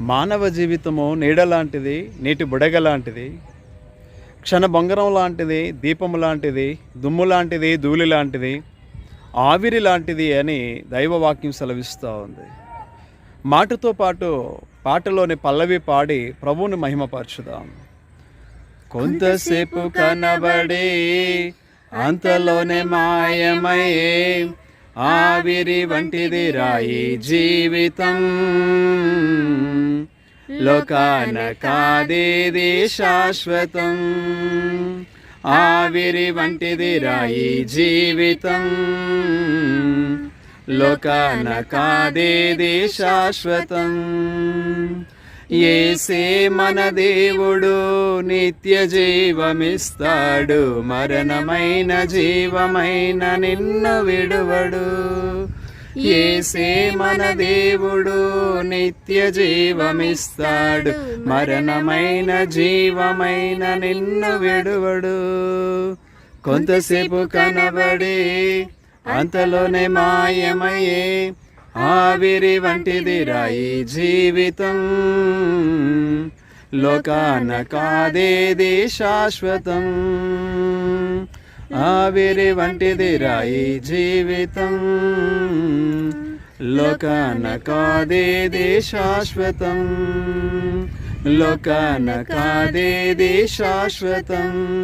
మానవ జీవితము నీడ లాంటిది నీటి బుడగ లాంటిది క్షణభంగరం లాంటిది దీపము లాంటిది దుమ్ము లాంటిది ధూళి లాంటిది ఆవిరి లాంటిది అని దైవవాక్యం సెలవిస్తూ ఉంది. మాటతో పాటు పాటలోని పల్లవి పాడి ప్రభువుని మహిమపరచుదాం. కొంతసేపు కనబడి అంతలోనే మాయమయ్యే ఆవిరి వంటిది రాయి జీవితం. లోకాన కాదేది శాశ్వతం ఆవిరి వంటిది రాయి జీవితం లోకాన కాదేది శాశ్వతం ఏసే మన దేవుడు నిత్య జీవమిస్తాడు మరణమైన జీవమైన నిన్ను విడువడు ఏసే మన దేవుడు నిత్య జీవమిస్తాడు. మరణమైన జీవమైన నిన్ను విడువడు. కొంతసేపు కనబడి అంతలోనే మాయమయ్యే ఆవిరి వంటిది రాయి జీవితం. లోకాన కాదేది శాశ్వతం. ఆవిరి వంటిది రాయి జీవితం. లోకాన కాదేది శాశ్వతం. లోకాన కాదేది శాశ్వతం.